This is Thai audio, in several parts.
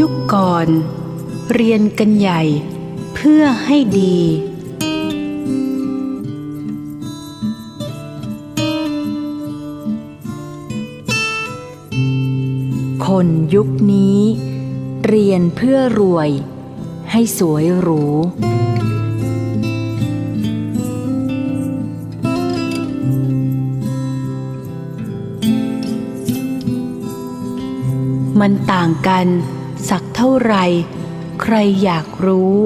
ยุคก่อน เรียนกันใหญ่เพื่อให้ดี คนยุคนี้ เรียนเพื่อรวย ให้สวยหรูมันต่างกัน สักเท่าไร ใครอยากรู้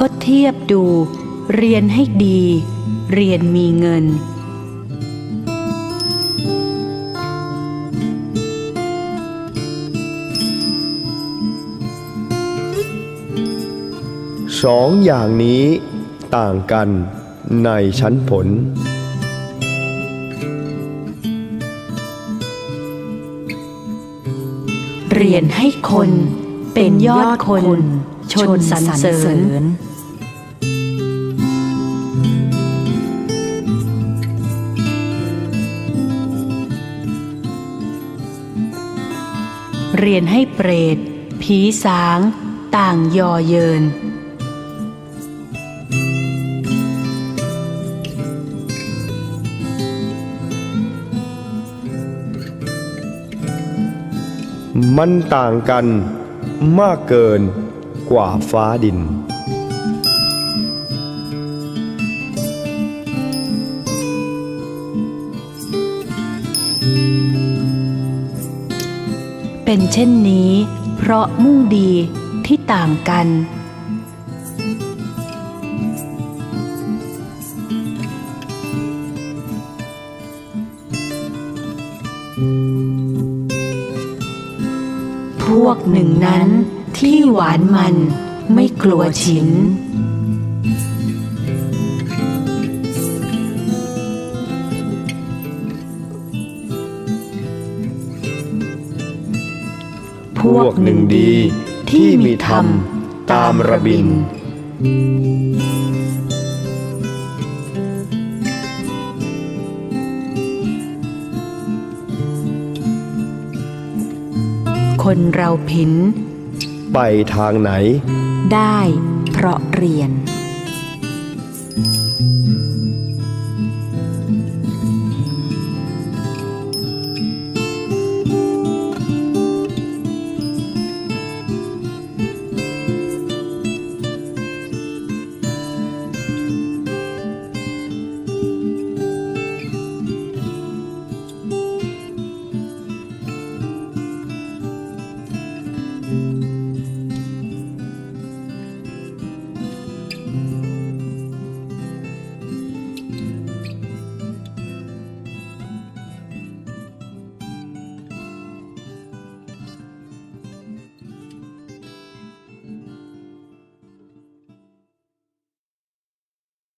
ก็เทียบดู เรียนให้ดี เรียนมีเงินสองอย่างนี้ ต่างกันในชั้นผล เรียนให้คนเป็นยอดคน ชนสรรเสริญเรียนให้เปรต ผีสาง ต่างยอเยิน มันต่างกันมากเกินกว่าฟ้าดิน เป็นเช่นนี้ เพราะมุ่งดีที่ต่างกัน วกหนึ่งนั้น ที่หวานมันไม่กลัวฉิน พวกหนึ่งดีที่มีธรรมตามระบิน คนเราพิน ไปทางไหน ได้เพราะเรียน